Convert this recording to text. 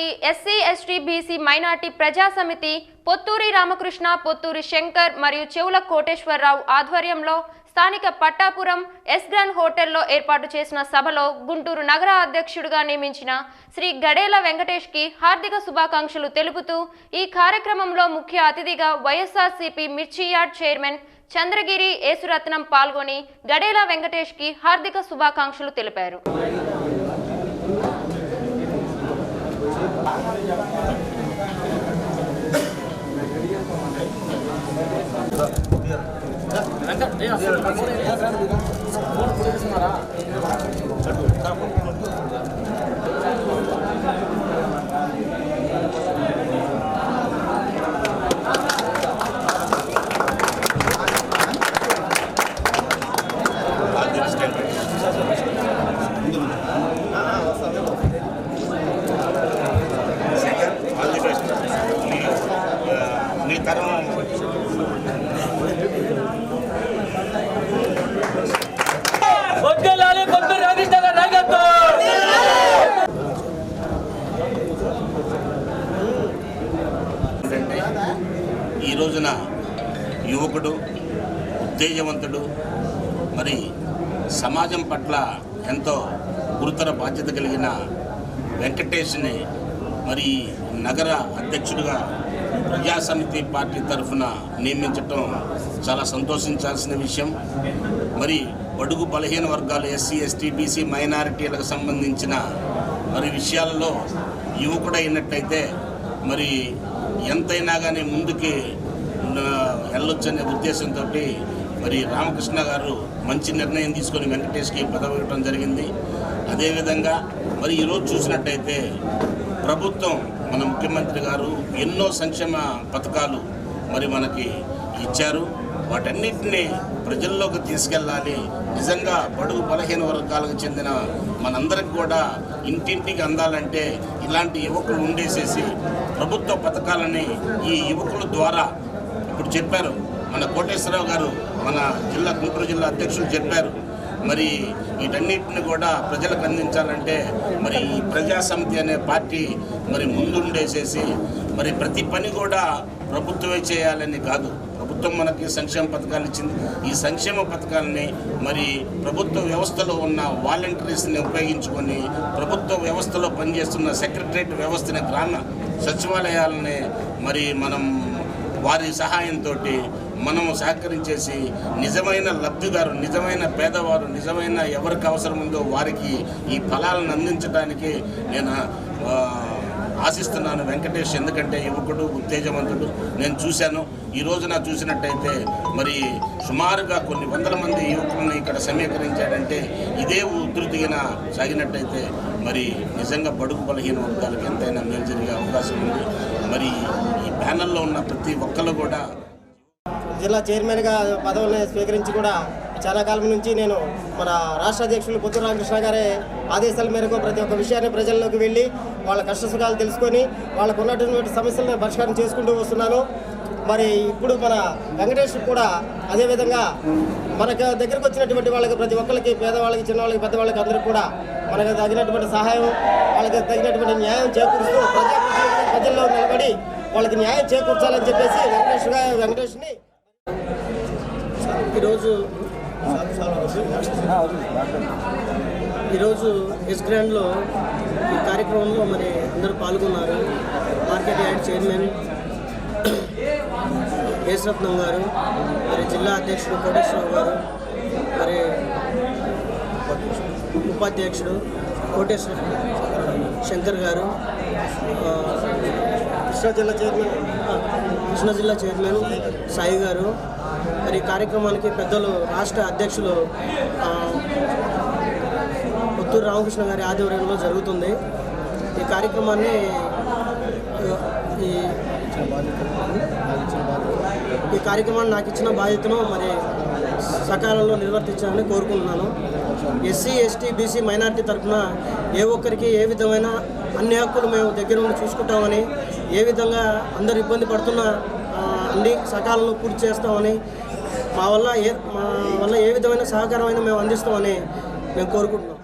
Party SC ST BC minority Praja Samithi Potturi Ramakrishna Potturi Shankar మరియు చెవుల కోటేశ్వరరావు ఆధ్వర్యంలో స్థానిక పట్టాపురం ఎస్ గ్రాండ్ హోటల్లో ఏర్పాటు చేసిన సభలో గుంటూరు నగర అధ్యక్షుడిగా నియమించిన శ్రీ గడేల వెంకటేష్కి హార్దిక శుభాకాంక్షలు తెలుపుతూ ఈ కార్యక్రమంలో ముఖ్య అతిథిగా వైఎస్ఆర్సీపీ మిర్చియార్డ్ చైర్మన్ చంద్రగిరి యేసురత్నం పాల్గొని గడేల వెంకటేష్కి హార్దిక శుభాకాంక్షలు తెలిపారు. Gracias. ఈ రోజున యువకుడు ఉత్తేజవంతుడు మరి సమాజం పట్ల ఎంతో గురుతర బాధ్యత కలిగిన వెంకటేష్ని మరి నగర అధ్యక్షుడిగా ప్రజాసమితి పార్టీ తరఫున నియమించటం చాలా సంతోషించాల్సిన విషయం. మరి బడుగు బలహీన వర్గాలు ఎస్సీ ఎస్టీ బీసీ మైనారిటీలకు సంబంధించిన మరి విషయాలలో యువకుడైనట్టయితే మరి ఎంతైనా కానీ ముందుకి వెళ్ళొచ్చనే ఉద్దేశంతో మరి రామకృష్ణ గారు మంచి నిర్ణయం తీసుకొని వెంకటేష్కి పదవి ఇవ్వడం జరిగింది. అదేవిధంగా మరి ఈరోజు చూసినట్టయితే ప్రభుత్వం మన ముఖ్యమంత్రి గారు ఎన్నో సంక్షేమ పథకాలు మరి మనకి ఇచ్చారు. వాటన్నిటిని ప్రజల్లోకి తీసుకెళ్ళాలి. నిజంగా బడుగు బలహీన వర్గాలకు చెందిన మనందరికి కూడా ఇంటింటికి అందాలంటే ఇలాంటి యువకులు ఉండేసేసి ప్రభుత్వ పథకాలని ఈ యువకుల ద్వారా ఇప్పుడు చెప్పారు. మన కోటేశ్వరరావు గారు మన జిల్లా గుంటూరు జిల్లా అధ్యక్షులు చెప్పారు. మరి వీటన్నిటిని కూడా ప్రజలకు అందించాలంటే మరి ఈ ప్రజాసమితి అనే పార్టీ మరి ముందుండేసేసి మరి ప్రతి పని కూడా ప్రభుత్వమే చేయాలని కాదు. ప్రభుత్వం మనకి సంక్షేమ పథకాలు ఇచ్చింది. ఈ సంక్షేమ పథకాలని మరి ప్రభుత్వ వ్యవస్థలో ఉన్న వాలంటీర్స్ని ఉపయోగించుకొని ప్రభుత్వ వ్యవస్థలో పనిచేస్తున్న సెక్రటరేట్ వ్యవస్థని గ్రామ సచివాలయాలని మరి మనం వారి సహాయంతో మనము సహకరించేసి నిజమైన లబ్ధిదారు నిజమైన పేదవారు నిజమైన ఎవరికి అవసరం ఉందో వారికి ఈ ఫలాలను అందించడానికి నేను ఆశిస్తున్నాను వెంకటేష్ ఎందుకంటే యువకుడు ఉత్తేజవంతుడు. నేను చూశాను. ఈ రోజున చూసినట్టయితే మరి సుమారుగా కొన్ని వందల మంది యువకులను ఇక్కడ సమీకరించాడంటే ఇదే ఉధృతిగిన సాగినట్టయితే మరి నిజంగా బడుగు బలహీన వర్గాలకు ఎంతైనా మేలు జరిగే అవకాశం ఉంది. మరి ఈ ప్యానల్లో ఉన్న ప్రతి ఒక్కరు కూడా జిల్లా చైర్మన్గా పదవులను స్వీకరించి కూడా చాలా కాలం నుంచి నేను మన రాష్ట్ర అధ్యక్షులు పుత్తూరు రామకృష్ణ గారి ఆదేశాల మేరకు ప్రతి ఒక్క విషయాన్ని ప్రజల్లోకి వెళ్ళి వాళ్ళ కష్టసుఖాలు తెలుసుకొని వాళ్ళకు ఉన్నటువంటి సమస్యలను పరిష్కారం చేసుకుంటూ వస్తున్నాను. మరి ఇప్పుడు మన వెంకటేష్ కూడా అదేవిధంగా మనకు దగ్గరకు వచ్చినటువంటి వాళ్ళకి ప్రతి ఒక్కరికి పేదవాళ్ళకి చిన్నవాళ్ళకి పెద్దవాళ్ళకి అందరికీ కూడా మనకు తగినటువంటి సహాయం వాళ్ళకి తగినటువంటి న్యాయం చేకూరుస్తూ ప్రజా ప్రజల్లో నిలబడి వాళ్ళకి న్యాయం చేకూర్చాలని చెప్పేసి వెంకటేష్ వెంకటేష్ని ఈరోజు ఈరోజు ఎస్ గ్రాండ్లో ఈ కార్యక్రమంలో మరి అందరూ పాల్గొన్నారు. మార్కెట్ యార్డ్ చైర్మన్ కేశరత్నం గారు మరి జిల్లా అధ్యక్షుడు కోటేశ్వరరావు గారు మరి ఉపాధ్యక్షుడు కోటేశ్వర శంకర్ గారు కృష్ణా జిల్లా చైర్మన్ కృష్ణా జిల్లా చైర్మన్ సాయి గారు మరి ఈ కార్యక్రమానికి పెద్దలు రాష్ట్ర అధ్యక్షులు పుత్తూరు రామకృష్ణ గారి ఆధ్వర్యంలో జరుగుతుంది. ఈ కార్యక్రమాన్ని ఆ, ఈ ఈ కార్యక్రమాన్ని నాకు ఇచ్చిన బాధ్యతను మరి సకాలంలో నిర్వర్తించాలని కోరుకుంటున్నాను. ఎస్సీ ఎస్టీ బీసీ మైనార్టీ తరఫున ఏ ఒక్కరికి ఏ విధమైన అన్ని హక్కులు మేము దగ్గర ఉండి చూసుకుంటామని ఏ విధంగా అందరు ఇబ్బంది పడుతున్న అన్ని సకాలంలో పూర్తి చేస్తామని మా వల్ల ఏ మా వల్ల ఏ విధమైన సహకారమైన మేము అందిస్తామని మేము కోరుకుంటున్నాం.